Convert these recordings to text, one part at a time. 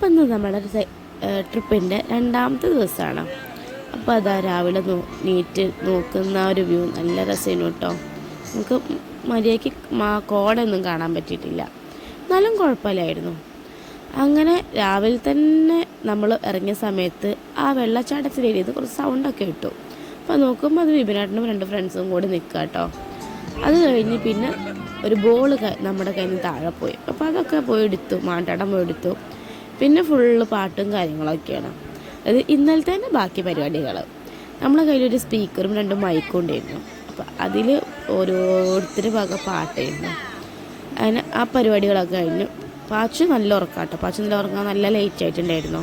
അപ്പം ഇന്ന് നമ്മുടെ ട്രിപ്പിന്റെ രണ്ടാമത്തെ ദിവസമാണ് അപ്പോൾ അതാ രാവിലെ നോ നീറ്റ് നോക്കുന്ന ആ ഒരു വ്യൂ നല്ല രസമായിരുന്നു കേട്ടോ നമുക്ക് മര്യാദയ്ക്ക് മാ കോടൊന്നും കാണാൻ പറ്റിയിട്ടില്ല. എന്നാലും കുഴപ്പമില്ലായിരുന്നു. അങ്ങനെ രാവിലെ തന്നെ നമ്മൾ ഇറങ്ങിയ സമയത്ത് ആ വെള്ളച്ചാട്ടത്തിന്റെ ഏരിയയിൽ കുറച്ച് സൗണ്ടൊക്കെ കിട്ടും അപ്പോൾ നോക്കുമ്പോൾ അത് വിപിനാട്ടിനും രണ്ട് ഫ്രണ്ട്സും കൂടി നിൽക്കുക കേട്ടോ അത് കഴിഞ്ഞ് പിന്നെ ഒരു ബോൾ നമ്മുടെ കയ്യിൽ നിന്ന് താഴെ പോയി. അപ്പോൾ അതൊക്കെ പോയി എടുത്തു മാണ്ടാടം പോയി എടുത്തു. പിന്നെ ഫുള്ള് പാട്ടും കാര്യങ്ങളൊക്കെയാണ്. അത് ഇന്നലത്തെ തന്നെ ബാക്കി പരിപാടികൾ. നമ്മളെ കയ്യിലൊരു സ്പീക്കറും രണ്ട് മൈക്കും ഉണ്ടായിരുന്നു. അപ്പോൾ അതിൽ ഓരോരുത്തരുടെ വക പാട്ടായിരുന്നു അങ്ങനെ ആ പരിപാടികളൊക്കെ കഴിഞ്ഞു. പാച്ചു നല്ല ഉറക്കാട്ടോ. പാച്ചു നല്ല ഉറങ്ങാൻ നല്ല ലേറ്റ് ആയിട്ടുണ്ടായിരുന്നു.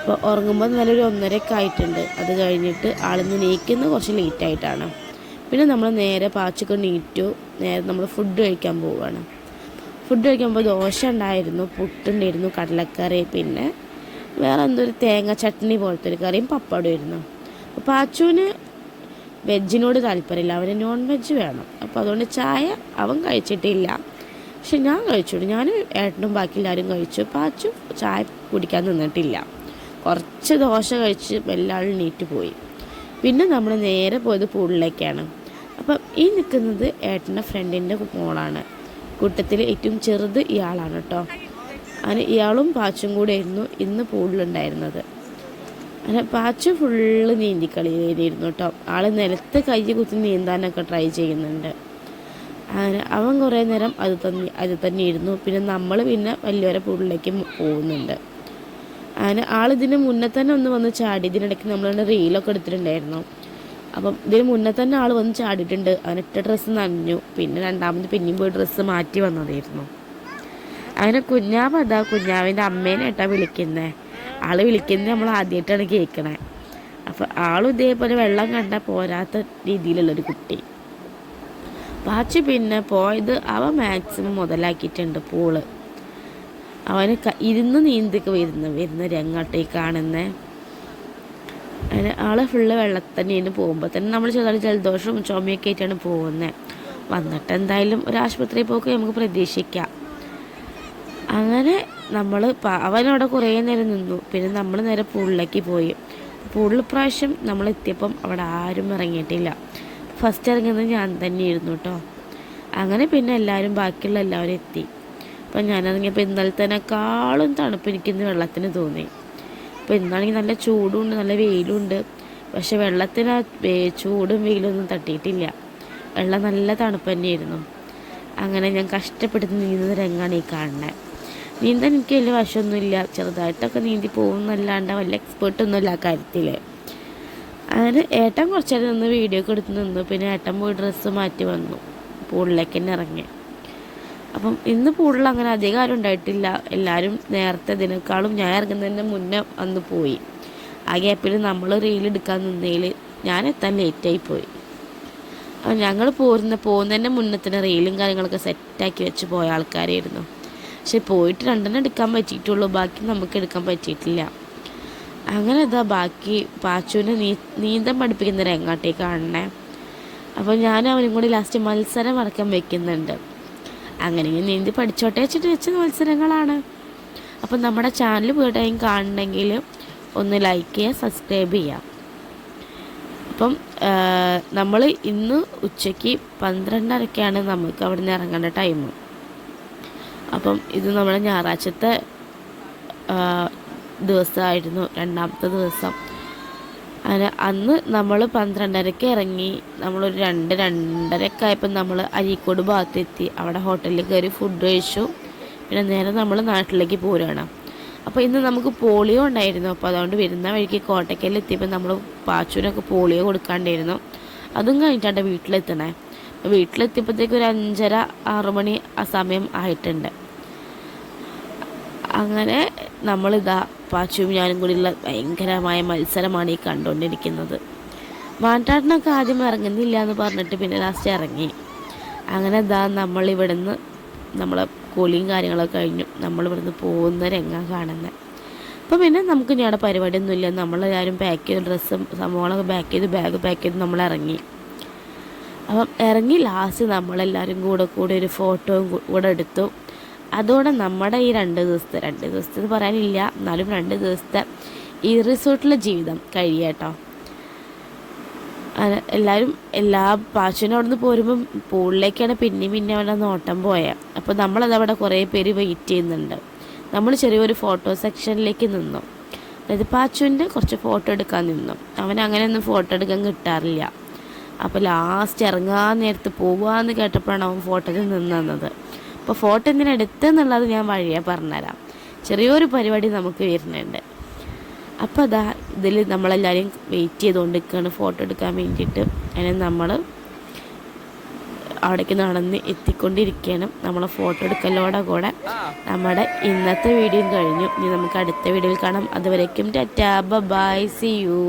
അപ്പോൾ ഉറങ്ങുമ്പോൾ നല്ലൊരു ഒന്നരയൊക്കെ ആയിട്ടുണ്ട്. അത് കഴിഞ്ഞിട്ട് ആളിന്ന് നീക്കുന്നത് കുറച്ച് ലേറ്റ് ആയിട്ടാണ്. പിന്നെ നമ്മൾ നേരെ പാച്ചൊക്കെ നീറ്റു നേരെ നമ്മൾ ഫുഡ് കഴിക്കാൻ പോവുകയാണ്. ഫുഡ് കഴിക്കുമ്പോൾ ദോശ ഉണ്ടായിരുന്നു പുട്ടുണ്ടായിരുന്നു കടലക്കറി പിന്നെ വേറെ എന്തോ ഒരു തേങ്ങ ചട്നി പോലത്തെ ഒരു കറിയും പപ്പടും ഇരുന്നു അപ്പോൾ അച്ചുവിന് വെജിനോട് താല്പര്യമില്ല അവന് നോൺ വെജ് വേണം. അപ്പോൾ അതുകൊണ്ട് ചായ അവൻ കഴിച്ചിട്ടില്ല. പക്ഷെ ഞാൻ കഴിച്ചു ഞാൻ ഏട്ടനും ബാക്കി എല്ലാവരും കഴിച്ചു. പാച്ചു ചായ കുടിക്കാൻ നിന്നിട്ടില്ല. കുറച്ച് ദോശ കഴിച്ച് എല്ലാവരും നീറ്റ് പോയി. പിന്നെ നമ്മൾ നേരെ പോയത് പൂളിലേക്കാണ് അപ്പം ഈ നിൽക്കുന്നത് ഏട്ടന്റെ ഫ്രണ്ടിന്റെ മോളാണ്. കൂട്ടത്തിൽ ഏറ്റവും ചെറുത് ഇയാളാണ് കേട്ടോ. അങ്ങനെ ഇയാളും പാച്ചും കൂടെ ആയിരുന്നു ഇന്ന് പൂളിലുണ്ടായിരുന്നത്. അങ്ങനെ പാച്ച് ഫുള്ള് നീന്തിക്കളിയിലായിരുന്നു കേട്ടോ. ആൾ നിലത്ത് കൈ കുത്തി നീന്താനൊക്കെ ട്രൈ ചെയ്യുന്നുണ്ട്. അങ്ങനെ അവൻ കുറേ നേരം അത് തന്നെ അത് തന്നെ ഇരുന്നു പിന്നെ നമ്മൾ പിന്നെ വലിയവരെ പൂളിലേക്ക് പോകുന്നുണ്ട്. അങ്ങനെ ആളിതിന് മുന്നേ തന്നെ ഒന്ന് വന്ന് ചാടി ഇതിനിടയ്ക്ക് നമ്മൾ റീലൊക്കെ എടുത്തിട്ടുണ്ടായിരുന്നു. അപ്പം ഇതിന് മുന്നേ തന്നെ ആൾ വന്ന് ചാടിയിട്ടുണ്ട്. അവനിട്ട ഡ്രസ്സ് നനഞ്ഞു. പിന്നെ രണ്ടാമത് പിന്നെയും പോയി ഡ്രസ്സ് മാറ്റി വന്നതായിരുന്നു. അങ്ങനെ കുഞ്ഞാവ് അതാ കുഞ്ഞാവിന്റെ അമ്മേനെ ഏട്ടാ വിളിക്കുന്നത് ആൾ വിളിക്കുന്നത് നമ്മൾ ആദ്യമായിട്ടാണ് കേൾക്കണേ. അപ്പോൾ ആളും ഇതേപോലെ വെള്ളം കണ്ട പോരാത്ത രീതിയിലുള്ളൊരു കുട്ടി. പാച്ചു പിന്നെ പോയത് അവ മാക്സിമം മുതലാക്കിയിട്ടുണ്ട് പൂൾ. അവന് ഇരുന്ന് നീന്തിക്ക് വരുന്ന വരുന്ന രംഗാട്ടോ ഈ ആളെ ഫുള്ള് വെള്ളത്തിൽ തന്നെയാണ് പോകുമ്പോൾ തന്നെ നമ്മൾ ചെറുതായി ജലദോഷവും ചുമയൊക്കെ ആയിട്ടാണ് പോകുന്നത് വന്നിട്ട് എന്തായാലും ഒരു ആശുപത്രിയിൽ പോക്ക് നമുക്ക് പ്രതീക്ഷിക്കാം. അങ്ങനെ നമ്മൾ അവനവിടെ കുറേ നേരം നിന്നു. പിന്നെ നമ്മൾ നേരെ പൂളിലേക്ക് പോയി. പൂളിൽ പ്രാവശ്യം നമ്മൾ എത്തിയപ്പം അവിടെ ആരും ഇറങ്ങിയിട്ടില്ല. ഫസ്റ്റ് ഇറങ്ങുന്നത് ഞാൻ തന്നെയായിരുന്നു കേട്ടോ അങ്ങനെ പിന്നെ എല്ലാവരും ബാക്കിയുള്ള എല്ലാവരും എത്തി. അപ്പം ഞാനിറങ്ങിയപ്പോൾ ഇന്നലെ തന്നെക്കാളും തണുപ്പ് എനിക്കിന്ന് വെള്ളത്തിന് തോന്നി. അപ്പോൾ ഇന്നാണെങ്കിൽ നല്ല ചൂടുണ്ട് നല്ല വെയിലുണ്ട്. പക്ഷെ വെള്ളത്തിന് ചൂടും വെയിലൊന്നും തട്ടിയിട്ടില്ല. വെള്ളം നല്ല തണുപ്പ് തന്നെയായിരുന്നു. അങ്ങനെ ഞാൻ കഷ്ടപ്പെട്ട് നീന്തുന്ന രംഗമാണ് ഈ കാണുന്നത് നീന്താൻ എനിക്ക് വലിയ വശമൊന്നുമില്ല. ചെറുതായിട്ടൊക്കെ നീന്തി പോകുന്നല്ലാണ്ട് വലിയ എക്സ്പേർട്ടൊന്നുമില്ല ആ കാര്യത്തിൽ അങ്ങനെ ഏട്ടൻ കുറച്ചേരം നിന്ന് വീഡിയോ ഒക്കെ എടുത്ത് നിന്നു. പിന്നെ ഏട്ടൻ പോയി ഡ്രസ്സ് മാറ്റി വന്നു. പൂളിലേക്ക് തന്നെ ഇറങ്ങി. അപ്പം ഇന്ന് പൂടുള്ള അങ്ങനെ അധികം ആരും ഉണ്ടായിട്ടില്ല. എല്ലാവരും നേരത്തെ ഇതിനേക്കാളും ഞാൻ ഇറങ്ങുന്നതിന്റെ മുന്നേ വന്ന് പോയി. ആ ഗ്യാപ്പിൽ നമ്മൾ റീൽ എടുക്കാൻ നിന്നതിൽ ഞാൻ എത്താൻ ലേറ്റായി പോയി. അപ്പം ഞങ്ങൾ പോരുന്ന പോകുന്നതിന്റെ മുന്നേ തന്നെ റീലും കാര്യങ്ങളൊക്കെ സെറ്റാക്കി വെച്ച് പോയ ആൾക്കാരായിരുന്നു. പക്ഷെ പോയിട്ട് രണ്ടെണ്ണം എടുക്കാൻ പറ്റിയിട്ടുള്ളൂ. ബാക്കി നമുക്ക് എടുക്കാൻ പറ്റിയിട്ടില്ല. അങ്ങനെ ഇതാ ബാക്കി പാച്ചുവിനെ നീ നീന്തം പഠിപ്പിക്കുന്ന രംഗാട്ടേക്കാണെ കാണണേ. അപ്പോൾ ഞാൻ അവനും കൂടി ലാസ്റ്റ് മത്സരം ഇറക്കാൻ വെക്കുന്നുണ്ട്. അങ്ങനെ ഇങ്ങനെ നീന്തി പഠിച്ചോട്ടെ വെച്ചിട്ട് വെച്ച മത്സരങ്ങളാണ്. അപ്പം നമ്മുടെ ചാനൽ വീടായും കാണണമെങ്കിൽ ഒന്ന് ലൈക്ക് ചെയ്യുക സബ്സ്ക്രൈബ് ചെയ്യുക. അപ്പം നമ്മൾ ഇന്ന് ഉച്ചയ്ക്ക് പന്ത്രണ്ടരക്കാണ് നമുക്ക് അവിടെ നിന്ന് ഇറങ്ങേണ്ട ടൈം അപ്പം ഇത് നമ്മുടെ ഞായറാഴ്ചത്തെ ദിവസമായിരുന്നു രണ്ടാമത്തെ ദിവസം. അന്ന് നമ്മൾ പന്ത്രണ്ടരക്ക് ഇറങ്ങി. നമ്മളൊരു രണ്ട് രണ്ടരയൊക്കെ ആയപ്പോൾ നമ്മൾ അരീക്കോട് ഭാഗത്തെത്തി. അവിടെ ഹോട്ടലിൽ കയറി ഫുഡ് കഴിച്ചു. പിന്നെ നേരെ നമ്മൾ നാട്ടിലേക്ക് പോരുകയാണ് അപ്പോൾ ഇന്ന് നമുക്ക് പോളിയോ ഉണ്ടായിരുന്നു. അപ്പോൾ അതുകൊണ്ട് വരുന്ന വഴിക്ക് കോട്ടയ്ക്കൽ എത്തിയപ്പോൾ നമ്മൾ പാച്ചൂനൊക്കെ പോളിയോ കൊടുക്കാണ്ടായിരുന്നു. അതും കഴിഞ്ഞിട്ടാണ് വീട്ടിലെത്തണേ. വീട്ടിലെത്തിയപ്പോഴത്തേക്ക് ഒരു അഞ്ചര ആറു മണി ആ സമയം ആയിട്ടുണ്ട്. അങ്ങനെ നമ്മളിതാ പാച്ചുവും ഞാനും കൂടിയുള്ള ഭയങ്കരമായ മത്സരമാണ് ഈ കണ്ടുകൊണ്ടിരിക്കുന്നത്. മാറ്റാട്ടിനൊക്കെ ആദ്യം ഇറങ്ങുന്നില്ല എന്ന് പറഞ്ഞിട്ട് പിന്നെ ലാസ്റ്റ് ഇറങ്ങി. അങ്ങനെ ഇതാ നമ്മളിവിടുന്ന് നമ്മളെ കൂലിയും കാര്യങ്ങളൊക്കെ കഴിഞ്ഞു. നമ്മളിവിടുന്ന് പോകുന്ന രംഗം കാണുന്നത് അപ്പോൾ പിന്നെ നമുക്ക് ഇനി അവിടെ പരിപാടിയൊന്നുമില്ല. നമ്മളെല്ലാവരും പാക്ക് ചെയ്ത് ഡ്രസ്സും സംഭവങ്ങളൊക്കെ പാക്ക് ചെയ്ത് ബാഗ് പാക്ക് ചെയ്ത് നമ്മൾ ഇറങ്ങി അപ്പം ഇറങ്ങി ലാസ്റ്റ് നമ്മളെല്ലാവരും കൂടെ കൂടെ ഒരു ഫോട്ടോയും കൂടെ എടുത്തു. അതോടെ നമ്മുടെ ഈ രണ്ട് ദിവസത്തെ രണ്ട് ദിവസത്തെ പറയാനില്ല എന്നാലും രണ്ട് ദിവസത്തെ ഈ റിസോർട്ടിലെ ജീവിതം കഴിയട്ടോ. എല്ലാവരും എല്ലാ പാച്ചുവിനും അവിടെ നിന്ന് പോരുമ്പം പൂളിലേക്കാണ് പിന്നെയും പിന്നെ അവിടെ നോട്ടം പോയത് അപ്പോൾ നമ്മളത് അവിടെ കുറേ പേര് വെയിറ്റ് ചെയ്യുന്നുണ്ട്. നമ്മൾ ചെറിയൊരു ഫോട്ടോ സെക്ഷനിലേക്ക് നിന്നു. അതായത് പാച്ചുവിന്റെ കുറച്ച് ഫോട്ടോ എടുക്കാൻ നിന്നു. അവൻ അങ്ങനെയൊന്നും ഫോട്ടോ എടുക്കാൻ കിട്ടാറില്ല. അപ്പോൾ ലാസ്റ്റ് ഇറങ്ങാൻ നേരത്ത് പോവാന്ന് കേട്ടപ്പോഴാണ് അവൻ ഫോട്ടോയിൽ നിന്നു അപ്പോൾ ഫോട്ടോ എന്തിനാ എടുത്തെന്നുള്ളത് ഞാൻ വഴിയെ പറഞ്ഞുതരാം. ചെറിയൊരു പരിപാടി നമുക്ക് വരുന്നുണ്ട്. അപ്പോൾ അതാ ഇതിൽ നമ്മളെല്ലാവരും വെയിറ്റ് ചെയ്തുകൊണ്ട് നിൽക്കുകയാണ് ഫോട്ടോ എടുക്കാൻ വേണ്ടിയിട്ട്. അതിനെ നമ്മൾ അവിടേക്ക് നടന്ന് എത്തിക്കൊണ്ടിരിക്കുകയാണ്. നമ്മളെ ഫോട്ടോ എടുക്കലോടെ കൂടെ. നമ്മുടെ ഇന്നത്തെ വീഡിയോ കഴിഞ്ഞു. ഇനി നമുക്ക് അടുത്ത വീഡിയോയിൽ കാണാം. അതുവരേക്കും ടാറ്റാ. By C U